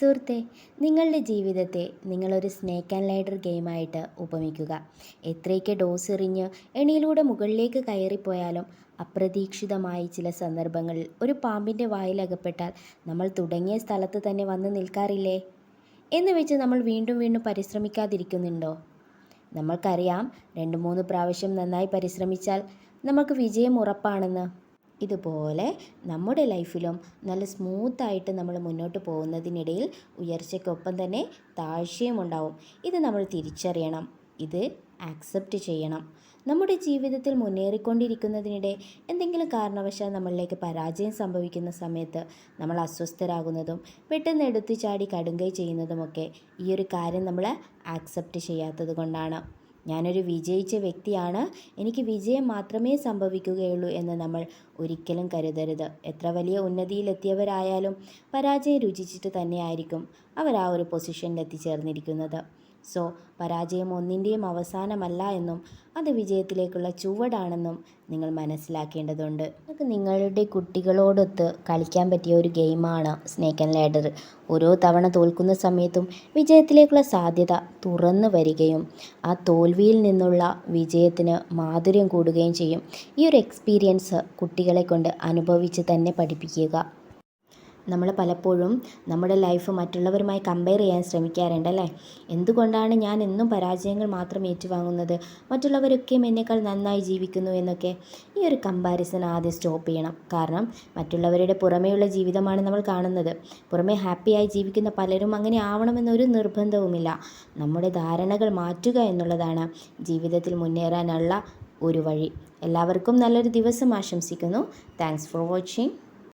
സുഹൃത്തെ നിങ്ങളുടെ ജീവിതത്തെ നിങ്ങളൊരു സ്നേക്ക് ആൻഡ് ലൈഡർ ഗെയിമായിട്ട് ഉപമിക്കുക. എത്രയൊക്കെ ഡോസ് എറിഞ്ഞ് എണിയിലൂടെ മുകളിലേക്ക് കയറിപ്പോയാലും അപ്രതീക്ഷിതമായി ചില സന്ദർഭങ്ങളിൽ ഒരു പാമ്പിന്റെ വായിലകപ്പെട്ടാൽ നമ്മൾ തുടങ്ങിയ സ്ഥലത്ത് തന്നെ വന്ന് നിൽക്കാറില്ലേ? എന്ന് വെച്ച് നമ്മൾ വീണ്ടും വീണ്ടും പരിശ്രമിക്കാതിരിക്കുന്നുണ്ടോ? നമ്മൾക്കറിയാം രണ്ട് മൂന്ന് പ്രാവശ്യം നന്നായി പരിശ്രമിച്ചാൽ നമുക്ക് വിജയം ഉറപ്പാണെന്ന്. ഇതുപോലെ നമ്മുടെ ലൈഫിലും നല്ല സ്മൂത്തായിട്ട് നമ്മൾ മുന്നോട്ട് പോകുന്നതിനിടയിൽ ഉയർച്ചയ്ക്കൊപ്പം തന്നെ താഴ്ചയും ഉണ്ടാവും. ഇത് നമ്മൾ തിരിച്ചറിയണം. ഇത് ആക്സെപ്റ്റ് ചെയ്യണം. നമ്മുടെ ജീവിതത്തിൽ മുന്നേറിക്കൊണ്ടിരിക്കുന്നതിനിടെ എന്തെങ്കിലും കാരണവശാൽ നമ്മളിലേക്ക് പരാജയം സംഭവിക്കുന്ന സമയത്ത് നമ്മൾ അസ്വസ്ഥരാകുന്നതും പെട്ടെന്ന് എടുത്തു ചാടി കടുങ്കൈ ചെയ്യുന്നതുമൊക്കെ ഈ ഒരു കാര്യം നമ്മൾ ആക്സെപ്റ്റ് ചെയ്യാത്തത് കൊണ്ടാണ്. ഞാനൊരു വിജയിച്ച വ്യക്തിയാണ്. എനിക്ക് വിജയം മാത്രമേ സംഭവിക്കുകയുള്ളൂ എന്ന് നമ്മൾ ഒരിക്കലും കരുതരുത്. എത്ര വലിയ ഉന്നതിയിലെത്തിയവരായാലും പരാജയം രുചിച്ചിട്ട് തന്നെയായിരിക്കും അവർ ആ ഒരു പൊസിഷനിൽ എത്തിച്ചേർന്നിരിക്കുന്നത്. സോ പരാജയം ഒന്നിന്റെയും അവസാനമല്ല എന്നും അത് വിജയത്തിലേക്കുള്ള ചുവടാണെന്നും നിങ്ങൾ മനസ്സിലാക്കേണ്ടതുണ്ട്. നിങ്ങൾക്ക് നിങ്ങളുടെ കുട്ടികളോടൊത്ത് കളിക്കാൻ പറ്റിയ ഒരു ഗെയിമാണ് സ്നേക്ക് ആൻഡ് ലാഡർ. ഓരോ തവണ തോൽക്കുന്ന സമയത്തും വിജയത്തിലേക്കുള്ള സാധ്യത തുറന്നു വരികയും ആ തോൽവിയിൽ നിന്നുള്ള വിജയത്തിന് മാധുര്യം കൂടുകയും ചെയ്യും. ഈ ഒരു എക്സ്പീരിയൻസ് കുട്ടികളെ കൊണ്ട് അനുഭവിച്ച് തന്നെ പഠിപ്പിക്കുക. നമ്മൾ പലപ്പോഴും നമ്മുടെ ലൈഫ് മറ്റുള്ളവരുമായി കമ്പയർ ചെയ്യാൻ ശ്രമിക്കാറുണ്ട് അല്ലേ? എന്തുകൊണ്ടാണ് ഞാൻ എന്നും പരാജയങ്ങൾ മാത്രം ഏറ്റുവാങ്ങുന്നത്? മറ്റുള്ളവരൊക്കെയും എന്നേക്കാൾ നന്നായി ജീവിക്കുന്നു എന്നൊക്കെ ഈ ഒരു കമ്പാരിസൺ ആദ്യം സ്റ്റോപ്പ് ചെയ്യണം. കാരണം മറ്റുള്ളവരുടെ പുറമേയുള്ള ജീവിതമാണ് നമ്മൾ കാണുന്നത്. പുറമേ ഹാപ്പിയായി ജീവിക്കുന്ന പലരും അങ്ങനെ ആവണമെന്നൊരു നിർബന്ധവുമില്ല. നമ്മുടെ ധാരണകൾ മാറ്റുക എന്നുള്ളതാണ് ജീവിതത്തിൽ മുന്നേറാനുള്ള ഒരു വഴി. എല്ലാവർക്കും നല്ലൊരു ദിവസം ആശംസിക്കുന്നു. Thanks for watching